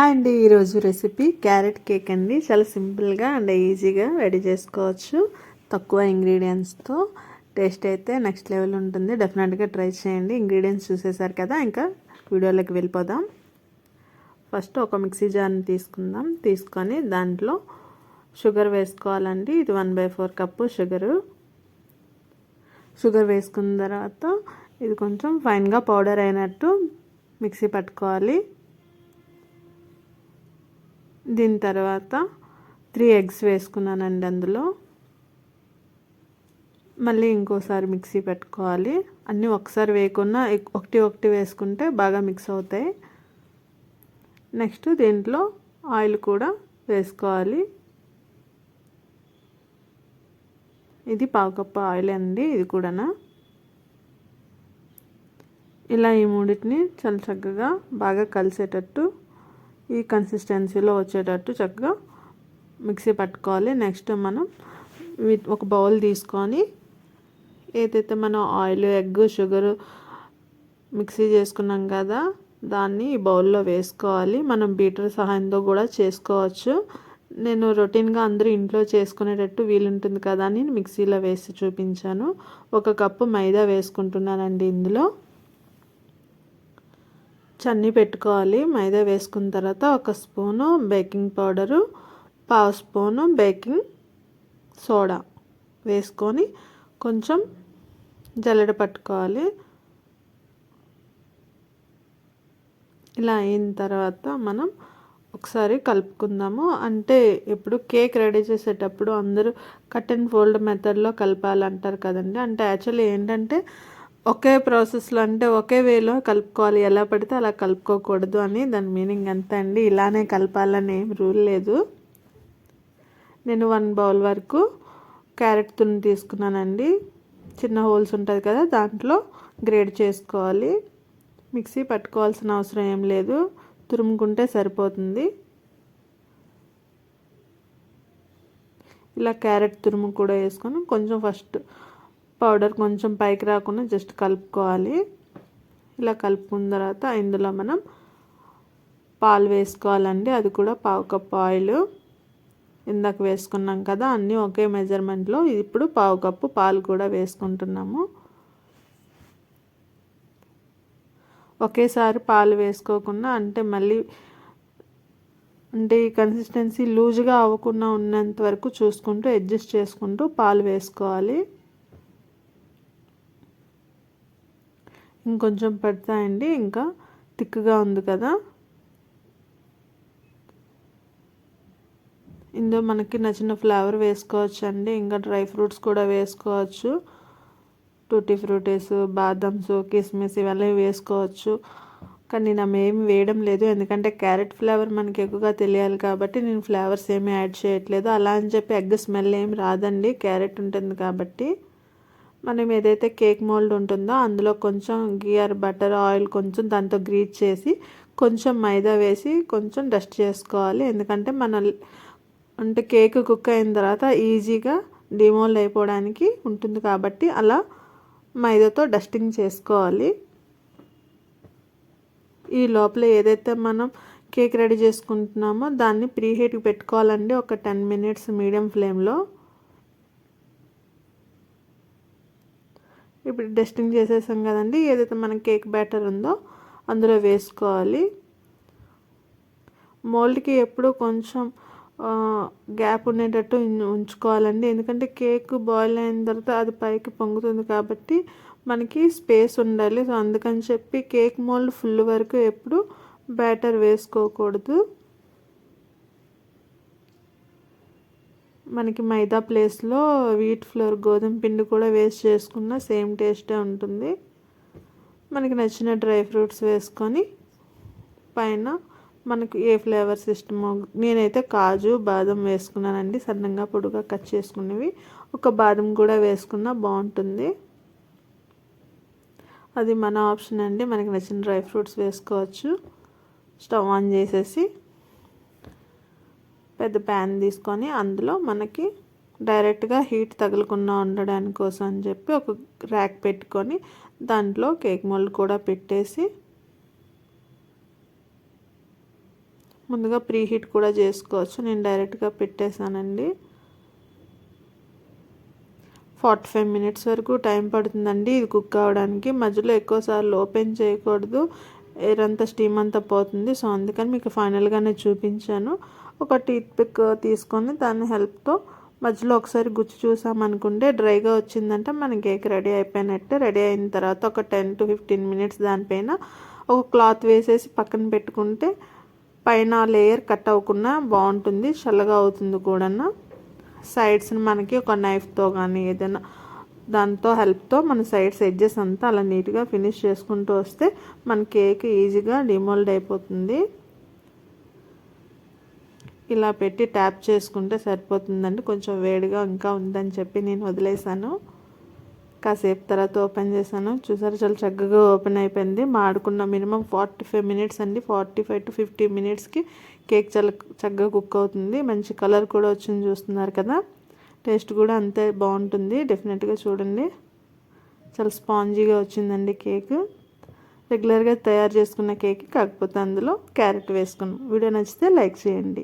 Hi అండి ఈరోజు recipe carrot cake అండి. చాలా సింపుల్గా అండ్ ఈజీగా రెడీ చేసుకోవచ్చు. తక్కువ ఇంగ్రీడియంట్స్తో టేస్ట్ అయితే నెక్స్ట్ లెవెల్ ఉంటుంది. డెఫినెట్గా ట్రై చేయండి. ఇంగ్రీడియంట్స్ చూసేసారు కదా ఇంకా వీడియోలోకి వెళ్ళిపోదాం. ఫస్ట్ ఒక మిక్సీ జార్ని తీసుకుందాం. తీసుకొని దాంట్లో షుగర్ వేసుకోవాలండి. ఇది one by four cup sugar. Sugar వేసుకున్న తర్వాత ఇది కొంచెం ఫైన్గా పౌడర్ అయినట్టు మిక్సీ పట్టుకోవాలి. దీని తర్వాత త్రీ ఎగ్స్ వేసుకున్నానండి అందులో. మళ్ళీ ఇంకోసారి మిక్సీ పెట్టుకోవాలి. అన్నీ ఒకసారి వేయకుండా ఒకటి ఒకటి వేసుకుంటే బాగా మిక్స్ అవుతాయి. నెక్స్ట్ దీంట్లో ఆయిల్ కూడా వేసుకోవాలి. ఇది పావుకప్ప ఆయిల్ అండి ఇది కూడా ఇలా ఈ మూడింటిని చాలా చక్కగా బాగా కలిసేటట్టు ఈ కన్సిస్టెన్సీలో వచ్చేటట్టు చక్కగా మిక్సీ పట్టుకోవాలి. నెక్స్ట్ మనం ఒక బౌల్ తీసుకొని ఏదైతే మనం ఆయిల్ ఎగ్ షుగర్ మిక్సీ చేసుకున్నాం కదా దాన్ని ఈ బౌల్లో వేసుకోవాలి. మనం బీటర్ సహాయంతో కూడా చేసుకోవచ్చు. నేను రొటీన్గా అందరూ ఇంట్లో చేసుకునేటట్టు వీలుంటుంది కదా అని మిక్సీలో వేసి చూపించాను. ఒక కప్పు మైదా వేసుకుంటున్నానండి ఇందులో. చన్నీ పెట్టుకోవాలి. మైదా వేసుకున్న తర్వాత ఒక స్పూను బేకింగ్ పౌడరు పావు స్పూను బేకింగ్ సోడా వేసుకొని కొంచెం జల్లెడ పట్టుకోవాలి. ఇలా అయిన తర్వాత మనం ఒకసారి కలుపుకుందాము. అంటే ఇప్పుడు కేక్ రెడీ చేసేటప్పుడు అందరూ కట్ అండ్ ఫోల్డ్ మెథడ్లో కలపాలంటారు కదండి. అంటే యాక్చువల్లీ ఏంటంటే ఒకే ప్రాసెస్లో అంటే ఒకే వేలో కలుపుకోవాలి. ఎలా పడితే అలా కలుపుకోకూడదు అని దాని మీనింగ్ అంతే అండి. ఇలానే కలపాలని రూల్ లేదు. నేను వన్ బౌల్ వరకు క్యారెట్ తుని తీసుకున్నానండి. చిన్న హోల్స్ ఉంటుంది కదా దాంట్లో గ్రేడ్ చేసుకోవాలి. మిక్సీ పట్టుకోవాల్సిన అవసరం ఏం లేదు. తురుముకుంటే సరిపోతుంది. ఇలా క్యారెట్ తురుము కూడా వేసుకొని కొంచెం ఫస్ట్ పౌడర్ కొంచెం పైకి రాకుండా జస్ట్ కలుపుకోవాలి. ఇలా కలుపుకున్న తర్వాత ఇందులో మనం పాలు వేసుకోవాలండి. అది కూడా పావు కప్పు ఆయిల్. ఇందాక వేసుకున్నాం కదా అన్నీ ఒకే మెజర్మెంట్లో ఇప్పుడు పావు కప్పు పాలు కూడా వేసుకుంటున్నాము. ఒకేసారి పాలు వేసుకోకుండా అంటే మళ్ళీ అంటే ఈ కన్సిస్టెన్సీ లూజ్గా అవ్వకుండా ఉన్నంత వరకు చూసుకుంటూ అడ్జస్ట్ చేసుకుంటూ పాలు వేసుకోవాలి. ఇంకొంచెం పెడతాయండి ఇంకా తిక్కుగా ఉంది కదా. ఇందులో మనకి నచ్చిన ఫ్లేవర్ వేసుకోవచ్చు అండి ఇంకా డ్రై ఫ్రూట్స్ కూడా వేసుకోవచ్చు. టూటీ ఫ్రూటీస్ బాదమ్స్ కిస్మిస్ ఇవన్నీ వేసుకోవచ్చు. కానీ నేను ఏమి వేయడం లేదు ఎందుకంటే క్యారెట్ ఫ్లేవర్ మనకి ఎక్కువగా తెలియాలి కాబట్టి నేను ఫ్లేవర్స్ ఏమీ యాడ్ చేయట్లేదు. అలా అని చెప్పి ఎగ్ స్మెల్ ఏమి రాదండి క్యారెట్ ఉంటుంది కాబట్టి. మనం ఏదైతే కేక్ మోల్డ్ ఉంటుందో అందులో కొంచెం గియర్ బటర్ ఆయిల్ కొంచెం దాంతో గ్రీట్ చేసి కొంచెం మైదా వేసి కొంచెం డస్ట్ చేసుకోవాలి. ఎందుకంటే మన అంటే కేక్ కుక్ అయిన తర్వాత ఈజీగా డిమోల్డ్ అయిపోవడానికి ఉంటుంది కాబట్టి అలా మైదాతో డస్టింగ్ చేసుకోవాలి. ఈ లోపల ఏదైతే మనం కేక్ రెడీ చేసుకుంటున్నామో దాన్ని ప్రీహీట్కి పెట్టుకోవాలండి ఒక టెన్ మినిట్స్ మీడియం ఫ్లేమ్లో. ఇప్పుడు డస్టింగ్ చేసేసాం కదండి. ఏదైతే మన కేక్ బ్యాటర్ ఉందో అందులో వేసుకోవాలి. మోల్డ్కి ఎప్పుడు కొంచెం గ్యాప్ ఉండేటట్టు ఉంచుకోవాలండి. ఎందుకంటే కేక్ బాయిల్ అయిన తర్వాత అది పైకి పొంగుతుంది కాబట్టి మనకి స్పేస్ ఉండాలి. సో అందుకని చెప్పి కేక్ మోల్డ్ ఫుల్ వరకు ఎప్పుడు బ్యాటర్ వేసుకోకూడదు. మనకి మైదా ప్లేస్లో వీట్ ఫ్లోర్ గోధుమ పిండి కూడా వేస్ట్ చేసుకున్న సేమ్ టేస్టే ఉంటుంది. మనకి నచ్చిన డ్రై ఫ్రూట్స్ వేసుకొని పైన మనకు ఏ ఫ్లేవర్స్ ఇష్టమో నేనైతే కాజు బాదం వేసుకున్నానండి. సన్నంగా పొడుగా కట్ చేసుకునేవి ఒక బాదం కూడా వేసుకున్నా బాగుంటుంది. అది మన ఆప్షన్ అండి. మనకి నచ్చిన డ్రై ఫ్రూట్స్ వేసుకోవచ్చు. స్టవ్ ఆన్ చేసేసి పెద్ద ప్యాన్ తీసుకొని అందులో మనకి డైరెక్ట్గా హీట్ తగలకుండా ఉండడానికి కోసం అని చెప్పి ఒక ర్యాక్ పెట్టుకొని దాంట్లో కేక్ మోల్డ్ కూడా పెట్టేసి ముందుగా ప్రీ హీట్ కూడా చేసుకోవచ్చు. నేను డైరెక్ట్గా పెట్టేశానండి. ఫార్టీ ఫైవ్ మినిట్స్ వరకు టైం పడుతుందండి ఇది కుక్ అవ్వడానికి. మధ్యలో ఎక్కువసార్లు ఓపెన్ చేయకూడదు. ఎయిర్ అంతా స్టీమ్ అంతా పోతుంది. సో అందుకని మీకు ఫైనల్గానే చూపించాను. ఒక టీత్ పిక్ తీసుకొని దాని హెల్ప్తో మధ్యలో ఒకసారి గుచ్చి చూసామనుకుంటే డ్రైగా వచ్చిందంటే. మన కేక్ రెడీ అయిపోయినట్టే. రెడీ అయిన తర్వాత ఒక టెన్ టు ఫిఫ్టీన్ మినిట్స్ దానిపైన ఒక క్లాత్ వేసేసి పక్కన పెట్టుకుంటే పైన లేయర్ కట్ అవ్వకుండా బాగుంటుంది. చల్లగా అవుతుంది కూడా సైడ్స్ని మనకి ఒక నైఫ్తో కానీ ఏదైనా దాంతో హెల్ప్తో మన సైడ్స్ ఎడ్జెస్ అంతా అలా నీట్గా ఫినిష్ చేసుకుంటూ వస్తే మన కేక్ ఈజీగా డిమోల్డ్ అయిపోతుంది. ఇలా పెట్టి ట్యాప్ చేసుకుంటే సరిపోతుందండి. కొంచెం వేడిగా ఇంకా ఉందని చెప్పి నేను వదిలేసాను కాసేపు తర్వాత ఓపెన్ చేశాను. చూసారు చాలా చక్కగా ఓపెన్ అయిపోయింది. మాడుకున్న మినిమం ఫార్టీ ఫైవ్ మినిట్స్ అండి. ఫార్టీ ఫైవ్ టు ఫిఫ్టీ మినిట్స్కి కేక్ చాలా చక్కగా కుక్ అవుతుంది. మంచి కలర్ కూడా వచ్చింది చూస్తున్నారు కదా. టేస్ట్ కూడా అంతే బాగుంటుంది. డెఫినెట్గా చూడండి. చాలా స్పాంజీగా వచ్చిందండి కేక్. రెగ్యులర్గా తయారు చేసుకున్న కేక్ కాకపోతే అందులో క్యారెట్ వేసుకున్నాం. వీడియో నచ్చితే లైక్ చేయండి.